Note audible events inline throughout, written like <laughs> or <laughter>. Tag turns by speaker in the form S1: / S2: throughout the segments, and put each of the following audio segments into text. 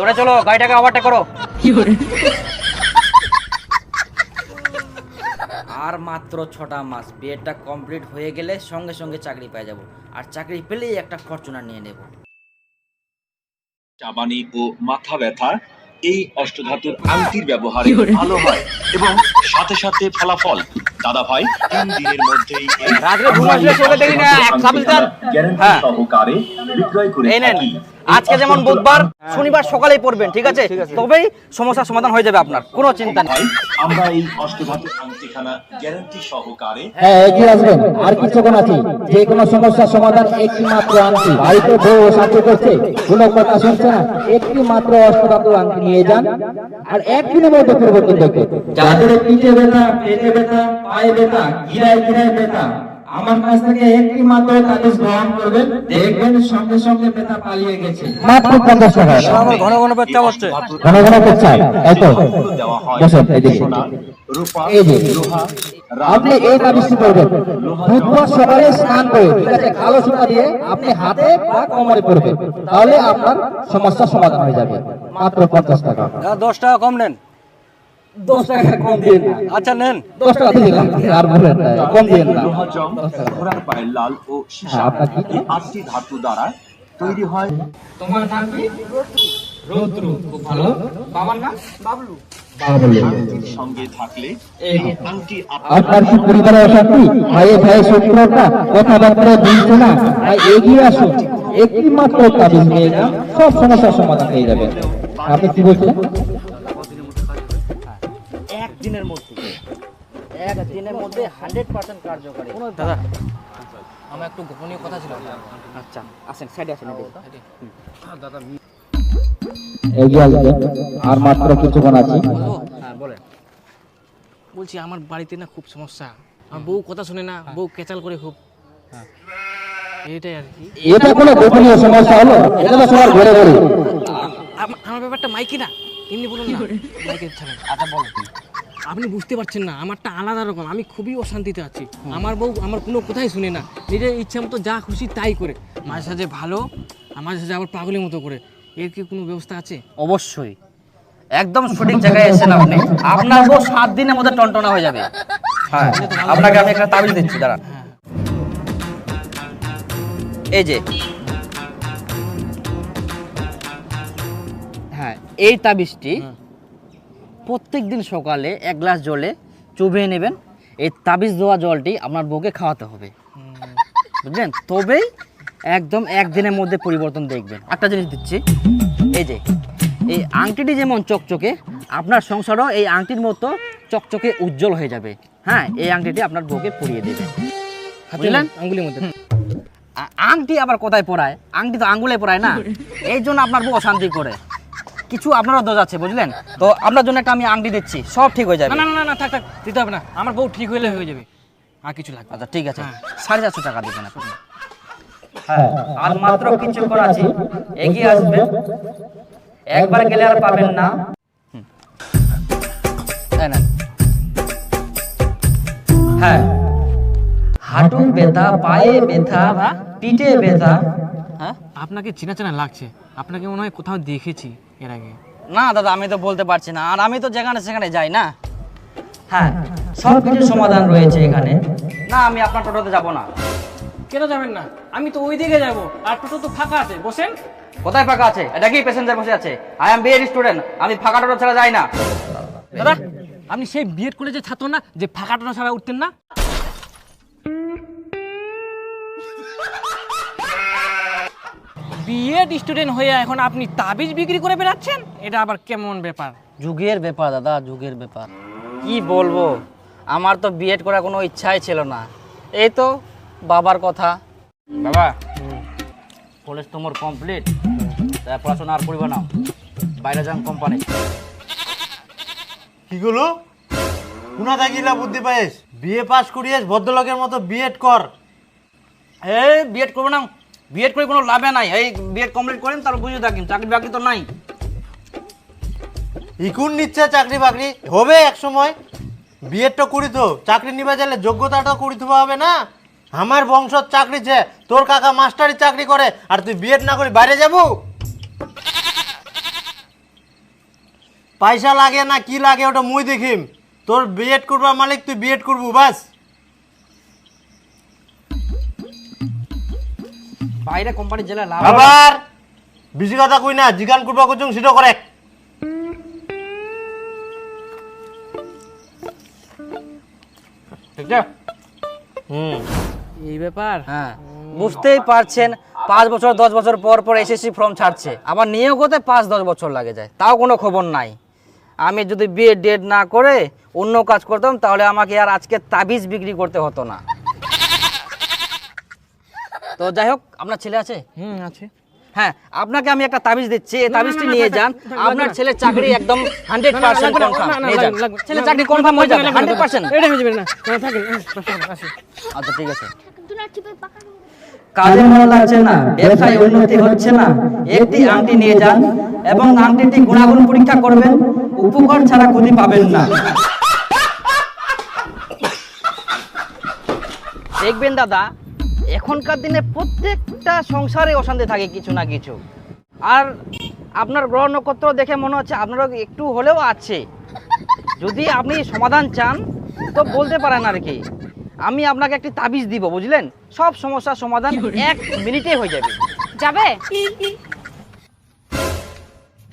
S1: দৌড়ে চলো গাড়িটাকে ওভারটেক করো। আর মাত্র ছটা মাস বিয়েটা কমপ্লিট হয়ে গেলে সঙ্গে সঙ্গে চাকরি পেয়ে যাব। আর চাকরি পেলেই একটা ফরচুনার নিয়ে নেব।
S2: চাবানি ও মাথা ব্যথা এই অষ্টধাতুর আংটির ব্যবহারে ভালো হয় এবং সাথে সাথে ফলাফল। দাদা ভাই তিন দিনের মধ্যেই
S1: রাত্রে ঘুম আসলে চোখে দেখি না, এক সাবিল
S2: গ্যারান্টি
S1: হ্যাঁ।
S2: সহকারে বিক্রয় করে
S1: এই নেন।
S2: থাকি
S1: আজকে যেমন বুধবার শনিবার সকালেই পড়বেন ঠিক আছে? তবেই সমস্যার সমাধান হয়ে যাবে আপনার কোনো চিন্তা নেই।
S2: ভাই আমরা এই অষ্টধাতুর আংটিখানা গ্যারান্টি সহকারে
S3: হ্যাঁ এগিয়ে আসবেন। আর কিছুক্ষণ আছে। যে কোনো সমস্যার সমাধান একটি মাত্র আংটি। বাড়িতে বউ সাহায্য করছে কোনো কথা শুনছে না একটি মাত্র অষ্টধাতু আংটি নিয়ে যান। আর একদিনের মধ্যে পরিবর্তন দেখবে যাদের পিঠে ব্যথা পেটে ব্যথা পায়ে ব্যথা গিরায় গিরায় ব্যথা আমার কাছ থেকে একটি মাত্র তাবিজ গ্রহণ করবেন। দেখবেন সঙ্গে সঙ্গে ব্যথা পালিয়ে গেছে। মাত্র পঞ্চাশ টাকা।
S1: আমার ঘন ঘন।
S3: ঘন ঘন পেচ্ছাপ তাই তো।
S2: দেওয়া
S3: বসেন এদিকে এই যে। আপনি এই কাজটি করবেন বুধবার সকালে স্নান করে ঠিক আছে কালো সুতা দিয়ে আপনি হাতে বা কোমরে পরবেন তাহলে আপনার সমস্যার সমাধান হয়ে যাবে। মাত্র পঞ্চাশ টাকা।
S1: দশ টাকা কম নেন।
S3: দশ টাকা কম দিয়ে
S1: আচ্ছা নেন।
S3: দশ টাকা দিয়ে আর বলেন না, কম দিয়ে না।
S2: ঘোড়ার পায়ের লাল ও সীসা।
S3: আপনার কি?
S2: এই আটটি ধাতু দ্বারা তৈরি হয়।
S3: তোমার নাম কি? রৌদ্র। খুব ভালো।
S1: বাবার নাম? বাবলু।
S3: বাবা বললেন
S2: আংটির সঙ্গে থাকলে
S3: এই
S2: এই আংটি
S3: আপনার কি পরিবারে অশান্তি ভাইয়ে ভাইয়ে শত্রুতা কথাবার্তা দিচ্ছে না? এগিয়ে আসুন। একটি মাত্র নিয়ে সব সমস্যার সমাধান হয়ে যাবে আপনি কি বলছেন?
S1: একদিনের মধ্যে। এক দিনের মধ্যে হান্ড্রেড পার্সেন্ট কার্যকরী। দাদা।
S4: আমার একটু গোপনীয় কথা ছিল।
S1: আচ্ছা আসেন সাইডে আসেন এদিকে।
S3: এগিয়ে আসবেন আর মাত্র কিছুক্ষণ আছে।
S1: হ্যাঁ বলেন।
S4: বলছি আমার বাড়িতে না খুব সমস্যা। আমার বউ কথা শুনে না বউ কেচাল করে খুব। এইটাই আর কি।
S3: এটা কোনো গোপনীয় সমস্যা হলো? এটা তো সবার ঘরে ঘরে।
S4: আমার ব্যাপারটা মাইকি না। এমনি বলুন না। মাইকে ছাড়েন।
S1: আচ্ছা বলেন।
S4: আপনি বুঝতে পারছেন না আমারটা আলাদা রকম আমি খুবই অশান্তিতে আছি। আমার বউ আমার কোনো কোথায় শুনে না নিজের ইচ্ছা মতো যা খুশি তাই করে মাঝে সাঝে ভালো আর মাঝে সাঝে আবার পাগলের মতো করে। এর কি কোনো ব্যবস্থা আছে?
S1: অবশ্যই। একদম সঠিক জায়গায় এসেছেন আপনি। আপনার বউ সাত দিনের মধ্যে টনটনা হয়ে যাবে। হ্যাঁ আপনাকে আমি একটা তাবিজ দিচ্ছি দাঁড়ান। এই যে। হ্যাঁ এই তাবিজটি প্রত্যেক দিন সকালে এক গ্লাস জলে চুবিয়ে নেবেন। এই তাবিজ দেওয়া জলটি আপনার বউকে খাওয়াতে হবে। বুঝলেন? তবেই একদম একদিনের মধ্যে পরিবর্তন দেখবেন। একটা জিনিস দিচ্ছি। এই যে এই আংটিটি যেমন চকচকে আপনার সংসারও এই আংটির মতো চকচকে উজ্জ্বল হয়ে যাবে। হ্যাঁ এই আংটিটি আপনার বউকে পরিয়ে দেবে। বুঝলেন?
S4: আঙ্গুলের মধ্যে।
S1: আংটি আবার কোথায় পরায় আংটি তো আঙ্গুলে পরায় না? এই জন্য আপনার বউ অশান্তি করে। কিছু আপনারও দোষ আছে বুঝলেন? তো আপনার জন্য একটা আমি আংটি দিচ্ছি সব ঠিক হয়ে যাবে।
S4: না না না না থাক থাক দিতে হবে না। আমার বউ ঠিক হইলে হয়ে যাবে। আর কিছু লাগবে
S1: আচ্ছা ঠিক আছে। সাড়ে চারশো টাকা দিবেন আপনি। হ্যাঁ আর মাত্র কিছুক্ষণ আছে এগিয়ে আসবেন। একবার গেলে আর পাবেন না। হ্যাঁ। হাঁটু ব্যথা পায়ে ব্যথা পিঠে ব্যথা। হ্যাঁ?
S4: আপনাকে চেনা চেনা লাগছে। আপনাকে মনে হয় কোথাও দেখেছি। এর আগে।
S1: না দাদা আমি তো বলতে পারছি না। আর আমি তো যেখানে সেখানে যাই না? হ্যাঁ সব কিছুর সমাধান রয়েছে এখানে। না আমি আপনার টোটোতে যাব না।
S4: কেন যাবেন না? আমি তো ওই দিকে যাব। আর টোটো তো ফাঁকা আছে বসেন।
S1: কোথায় ফাঁকা আছে? এটা কি প্যাসেঞ্জার বসে আছে? আই এম বিএড স্টুডেন্ট আমি ফাঁকা টোটো ছাড়া যাই না।
S4: দাদা আপনি সেই বিএড কলেজের ছাত্র না যে ফাঁকা টোটো ছাড়া উঠতেন না? বিএড স্টুডেন্ট হয়ে এখন আপনি তাবিজ বিক্রি করে বেড়াচ্ছেন? এটা আবার কেমন ব্যাপার?
S1: যুগের ব্যাপার দাদা যুগের ব্যাপার। কি বলব? আমার তো বিএড করার কোনো ইচ্ছাই ছিল না। এই তো বাবার কথা। বাবা কলেজ তোমার কমপ্লিট তাই পড়াশোনা আর পড়বে না। বাইরে যান কোম্পানি
S5: কি গুলো? কোনা থাকিলা বুদ্ধি পাইস? বিএ পাস করিয়েস ভদ্রলোকের মতো বিএড কর।
S1: এই বিএড করব না। বিএড করে কোনো লাভে নাই। এই বিএড কমপ্লিট করেন, তারপর বুঝে থাকেন চাকরি বাকরি তো নাই।
S5: ইকুন নিচ্ছে চাকরি বাকরি হবে এক সময়। বিএড তো করি তো, চাকরি নিবা গেলে যোগ্যতাটা করি তো হবে না। আমার বংশর চাকরি ছে তোর কাকা মাস্টারি চাকরি করে, আর তুই বিএড না করে বাইরে যাব? পয়সা লাগে না, কি লাগে ওটা মুই দেখিম। তোর বিএড করবার মালিক, তুই বিএড করবু, বাস।
S1: বাইরে কোম্পানির জেলা লাভ
S5: আবার বেশি কথা কই না জিগান করবা কইছুং সেটা করে।
S1: ঠিক আছে
S5: হুম।
S4: এই ব্যাপার?
S1: হ্যাঁ। বুঝতেই পারছেন পাঁচ বছর দশ বছর পর পর এসএসসি ফর্ম ছাড়ছে। আবার নিয়োগ হতে পাঁচ দশ বছর লাগে যায়। তাও কোনো খবর নাই। আমি যদি বিয়ে ডেট না করে অন্য কাজ করতাম তাহলে আমাকে আর আজকে তাবিজ বিক্রি করতে হতো না। তো যাই হোক আপনার ছেলে আছে?
S4: হুম আছে।
S1: হ্যাঁ আপনাকে আমি একটা তাবিজ দিচ্ছি এই তাবিজটি নিয়ে যান। আপনার ছেলের চাকরি একদম হান্ড্রেড
S4: না, না,
S1: পার্সেন্ট
S4: লাগবে না,
S1: কনফার্ম
S4: না, না,
S1: নিয়ে যান।
S4: লাগবে, লাগবে।
S1: ছেলে চাকরি কনফার্ম হয়ে যাবে
S4: লাগবে না,
S1: হান্ড্রেড পার্সেন্ট
S4: এটা হয়ে যাবে না না, থাকেন।
S1: আচ্ছা ঠিক আছে।
S3: কাজে
S1: কাজে
S3: মন লাগছে না
S1: ব্যবসায় উন্নতি হচ্ছে না। একটি আংটি নিয়ে যান এবং আংটিটি গুণাগুণ পরীক্ষা করবেন। উপকার ছাড়া ক্ষতি পাবেন না। <laughs> দেখবেন দাদা এখনকার দিনে প্রত্যেকটা সংসারে অশান্তি থাকে কিছু না কিছু। আর আপনার গ্রহ নক্ষত্র দেখে মনে হচ্ছে আপনারও একটু হলেও আছে। যদি আপনি সমাধান চান তো বলতে পারেন আর কি। আমি আপনাকে একটি তাবিজ দিব বুঝলেন? সব সমস্যার সমাধান এক মিনিটে হয়ে যাবে।
S6: যাবে?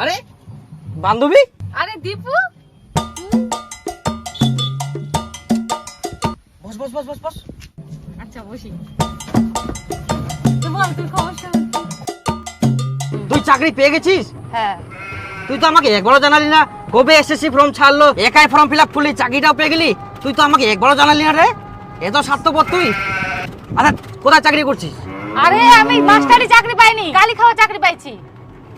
S1: আরে বান্ধবী?
S6: আরে দীপু?
S1: বস বস বস বস বস।
S6: আচ্ছা বসি। বল তুই
S1: চাকরি পেয়ে গেছিস?
S6: হ্যাঁ।
S1: তুই তো আমাকে একবারও জানালি না। কবে এসএসসি ফর্ম ছাড়লো? একাই ফর্ম ফিল আপ করলি চাকরিটাও পেয়ে গেলি? তুই তো আমাকে একবারও জানালি না রে। এত স্বার্থপর তুই। আরে কোথায় চাকরি করছিস?
S6: আরে আমি মাস্টারি চাকরি পাইনি। গালি খাওয়া চাকরি পাইছি।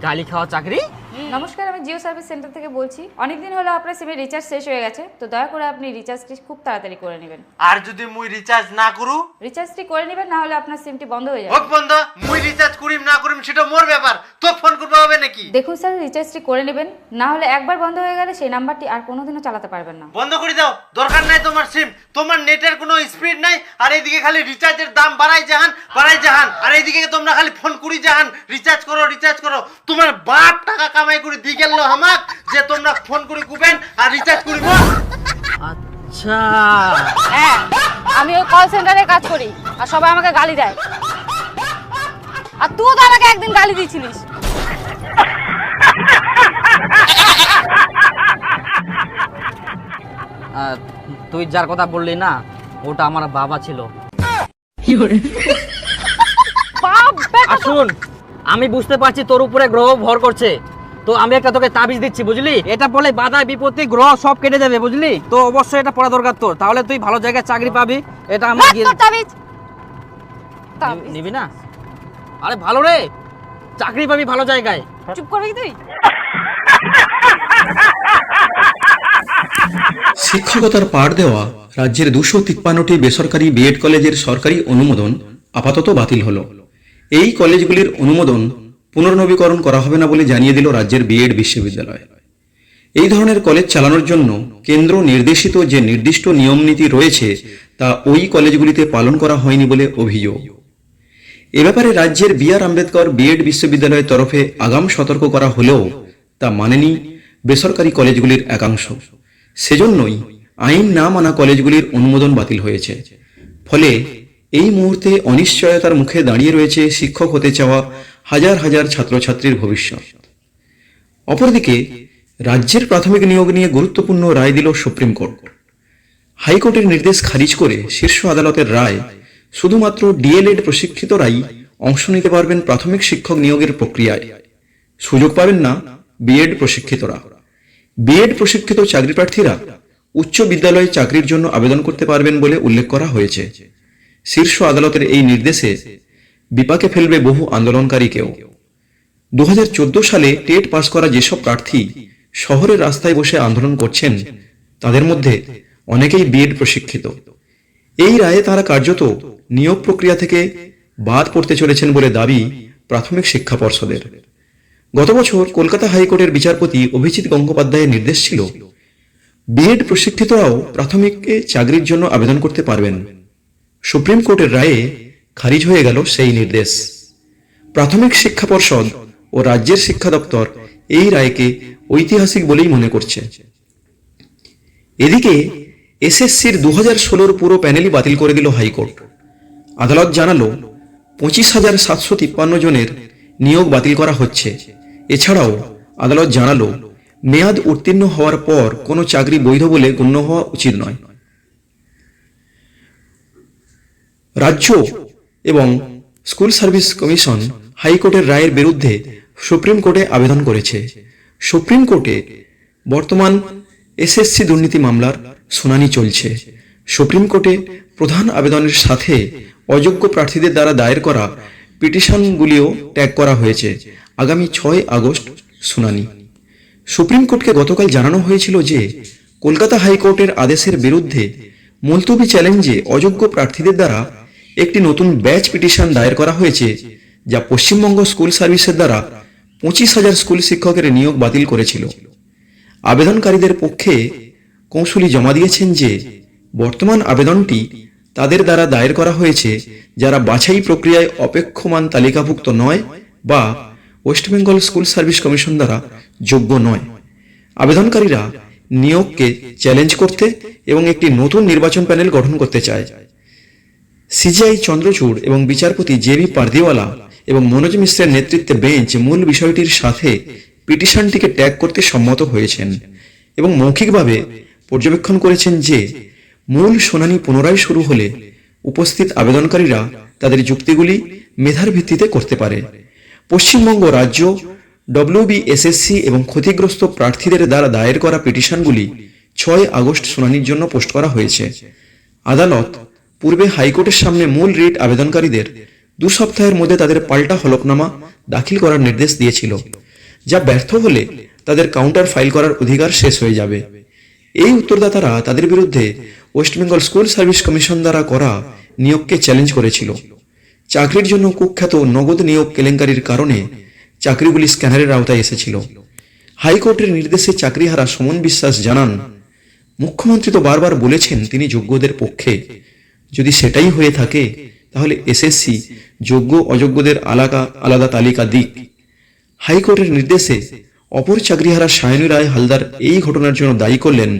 S1: গালি খাওয়া চাকরি?
S7: নমস্কার আমি জিও সার্ভিস সেন্টার থেকে বলছি। অনেকদিন হলো আপনার সিমে রিচার্জ শেষ হয়ে গেছে তো দয়া করে আপনি রিচার্জটি খুব তাড়াতাড়ি করে নেবেন।
S5: আর যদি মুই রিচার্জ না করু?
S7: রিচার্জটি করে নেবেন না হলে আপনার সিমটি বন্ধ হয়ে যাবে।
S5: হোক বন্ধ মুই রিচার্জ করিম না করিম সেটা মোর ব্যাপার। তো ফোন করবা হবে নাকি?
S7: দেখুন স্যার রিচার্জটি করে নেবেন না হলে একবার বন্ধ হয়ে গেলে সেই নাম্বারটি আর কোনোদিনও চালাতে পারবেন না।
S5: বন্ধ করে দাও দরকার নাই তোমার সিম তোমার নেটের কোনো স্পিড নাই আর এইদিকে খালি রিচার্জের দাম বাড়াই জাহান বাড়াই জাহান। আর এইদিকে তোমরা খালি ফোন করি জাহান রিচার্জ করো রিচার্জ করো। তোমার বাপ টাকা কামাই করে দিয়ে গেল আমাক যে তোমরা ফোন করে কুবেন আর রিচার্জ করিব
S1: আচ্ছা।
S6: হ্যাঁ আমি ওই কল সেন্টারে কাজ করি আর সবাই আমাকে গালি দেয়। আর তুই তো আমাকে একদিন গালি দিয়েছিলিস।
S1: তুই যার কথা বললি না ওটা আমার বাবা ছিল। শুন আমি বুঝতে পারছি তোর উপরে গ্রহ ভর করছে। তো আমি একটা তোকে তাবিজ দিচ্ছি বুঝলি? এটা বলে বাধা বিপত্তি গ্রহ সব কেটে যাবে বুঝলি? তো অবশ্যই এটা পড়া দরকার তোর। তাহলে তুই ভালো জায়গায় চাকরি পাবি। এটা আমার
S6: তাবিজ।
S1: নিবি না? আরে ভালো রে! চাকরি পাবি ভালো জায়গায়।
S6: চুপ করবি তুই?
S8: শিক্ষকতার পাঠ দেওয়া রাজ্যের দুশো তিপ্পান্নটি বেসরকারি বিএড কলেজের সরকারি অনুমোদন আপাতত বাতিল হলো। এই কলেজগুলির অনুমোদন পুনর্নবীকরণ করা হবে না বলে জানিয়ে দিল রাজ্যের বিএড বিশ্ববিদ্যালয়। এই ধরনের কলেজ চালানোর জন্য কেন্দ্র নির্দেশিত যে নির্দিষ্ট নিয়মনীতি রয়েছে, তা ওই কলেজগুলিতে পালন করা হয়নি বলে অভিযোগ। এ ব্যাপারে রাজ্যের বি আর আম্বেদকর বিএড বিশ্ববিদ্যালয়ের তরফে আগাম সতর্ক করা হলেও তা মানেনি বেসরকারি কলেজগুলির একাংশ। সেজন্যই আইন না মানা কলেজগুলির অনুমোদন বাতিল হয়েছে। ফলে এই মুহূর্তে অনিশ্চয়তার মুখে দাঁড়িয়ে রয়েছে শিক্ষক হতে চাওয়া হাজার হাজার ছাত্রছাত্রীর ভবিষ্যৎ। অপরদিকে, রাজ্যের প্রাথমিক নিয়োগ নিয়ে গুরুত্বপূর্ণ রায় দিল সুপ্রিম কোর্ট। হাইকোর্টের নির্দেশ খারিজ করে শীর্ষ আদালতের রায় শুধুমাত্র ডিএলএড প্রশিক্ষিতরাই অংশ নিতে পারবেন প্রাথমিক শিক্ষক নিয়োগের প্রক্রিয়ায়। সুযোগ পাবেন না বিএড প্রশিক্ষিতরা। বিএড প্রশিক্ষিত চাকরি প্রার্থীরা উচ্চ বিদ্যালয়ে চাকরির জন্য আবেদন করতে পারবেন বলে উল্লেখ করা হয়েছে। শীর্ষ আদালতের এই নির্দেশে বিপাকে ফেলবে বহু আন্দোলনকারীকেও দু হাজার চোদ্দ সালে টেট পাস করা যেসব প্রার্থী শহরের রাস্তায় বসে আন্দোলন করছেন, তাদের মধ্যে অনেকেই বিএড প্রশিক্ষিত। এই রায়ে তারা কার্যত নিয়োগ প্রক্রিয়া থেকে বাদ পড়তে চলেছেন বলে দাবি প্রাথমিক শিক্ষা পর্ষদের। গত বছর কলকাতা হাইকোর্টের বিচারপতি অভিজিৎ গঙ্গোপাধ্যায়ের নির্দেশ ছিল, বিএড প্রশিক্ষিতরাও প্রাথমিককে চাকরির জন্য আবেদন করতে পারবেন। সুপ্রিম কোর্টের রায়ে খারিজ হয়ে গেল সেই নির্দেশ। প্রাথমিক শিক্ষা পর্ষদ ও রাজ্যের শিক্ষা দপ্তর এই রায়কে ঐতিহাসিক বলেই মনে করছে। এদিকে এসএসসির দু হাজার ষোলোর পুরো প্যানেলই বাতিল করে দিল হাইকোর্ট। আদালত জানালো, পঁচিশ হাজার সাতশো তিপ্পান্ন জনের নিয়োগ বাতিল করা হচ্ছে। এছাড়াও আদালত জানালো, মেয়াদ উত্তীর্ণ হওয়ার পর কোনো চাকরি বৈধ বলে গণ্য হওয়া উচিত নয়। রাজ্য এবং স্কুল সার্ভিস কমিশন হাইকোর্টের রায়ের বিরুদ্ধে সুপ্রিম কোর্টে আবেদন করেছে। সুপ্রিম কোর্টে বর্তমান এসএসসি দুর্নীতি মামলার শুনানি চলছে। সুপ্রিম কোর্টে প্রধান আবেদনের সাথে অযোগ্য প্রার্থীদের দ্বারা দায়ের করা পিটিশনগুলিও ট্যাগ করা হয়েছে। আগামী ছয় আগস্ট শুনানি। সুপ্রিম কোর্টকে গতকাল জানানো হয়েছিল যে কলকাতা হাইকোর্টের আদেশের বিরুদ্ধে মুলতবি চ্যালেঞ্জে অযোগ্য প্রার্থীদের দ্বারা একটি নতুন ব্যাচ পিটিশন দায়ের করা হয়েছে, যা পশ্চিমবঙ্গ স্কুল সার্ভিসের দ্বারা পঁচিশ হাজার স্কুল শিক্ষকের নিয়োগ বাতিল করেছিল। আবেদনকারীদের পক্ষে কৌশলী জমা দিয়েছেন যে, বর্তমান আবেদনটি তাদের দ্বারা দায়ের করা হয়েছে যারা বাছাই প্রক্রিয়ায় অপেক্ষমান তালিকাভুক্ত নয় বা West Bengal school service commission দ্বারা যোগ্য নয়। আবেদনকারীরা নিয়োগকে চ্যালেঞ্জ করতে এবং একটি নতুন নির্বাচন প্যানেল গঠন করতে চায়। সিজিআই চন্দ্রচূড় এবং বিচারপতি জেবি পারদিওয়ালা এবং মনোজ মিশ্রের নেতৃত্বে বেঞ্চ মূল বিষয়টির সাথে পিটিশনটিকে ট্যাগ করতে সম্মত হয়েছেন এবং মৌখিকভাবে পর্যবেক্ষণ করেছেন যে মূল শুনানি পুনরায় শুরু হলে উপস্থিত আবেদনকারীরা তাদের যুক্তিগুলি মেধার ভিত্তিতে করতে পারে। পশ্চিমবঙ্গ রাজ্য ডব্লিউবিএসএসসি এবং ক্ষতিগ্রস্ত প্রার্থীদের দ্বারা দায়ের করা পিটিশনগুলি ছয় আগস্ট শুনানির জন্য পোস্ট করা হয়েছে। আদালত পূর্বে হাইকোর্টের সামনে মূল রিট আবেদনকারীদের দু সপ্তাহের মধ্যে তাদের পাল্টা হলফনামা দাখিল করার নির্দেশ দিয়েছিল, যা ব্যর্থ হলে তাদের কাউন্টার ফাইল করার অধিকার শেষ হয়ে যাবে। এই উত্তরদাতারা তাদের বিরুদ্ধে West Bengal school service commission দ্বারা করা নিয়োগকে চ্যালেঞ্জ করেছিল। চাকরির জন্য কুখ্যাত নগদ নিয়োগ কেলেঙ্কারির কারণে চাকরিগুলি স্ক্যানারের আওতায় এসেছিল। হাইকোর্টের নির্দেশে চাকরিহারা সমন বিশ্বাস জানান, মুখ্যমন্ত্রী তো বারবার বলেছেন তিনি যোগ্যদের পক্ষে। যদি সেটাই হয়ে থাকে, তাহলে এসএসসি যোগ্য অযোগ্যদের আলাদা আলাদা তালিকা দিক। হাইকোর্টের নির্দেশে অপর চাকরিহারা সায়নী রায় হালদার এই ঘটনার জন্য দায়ী করলেন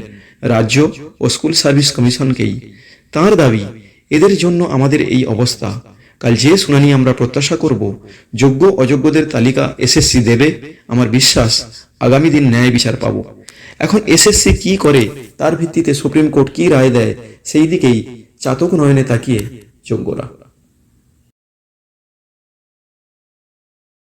S8: রাজ্য ও স্কুল সার্ভিস কমিশনকেই। তার দাবি, এদের জন্য আমাদের এই অবস্থা। কাল যে শুনানি আমরা প্রত্যাশা করব, যোগ্য অযোগ্যদের তালিকা এসএসসি দেবে, আমার বিশ্বাস আগামী দিন ন্যায় বিচার পাব। এখন এসএসসি কি করে, তার ভিত্তিতে সুপ্রিম কোর্ট কি রায় দেয়, সেই দিকেই চাতক নয়নে তাকিয়ে যোগ্যরা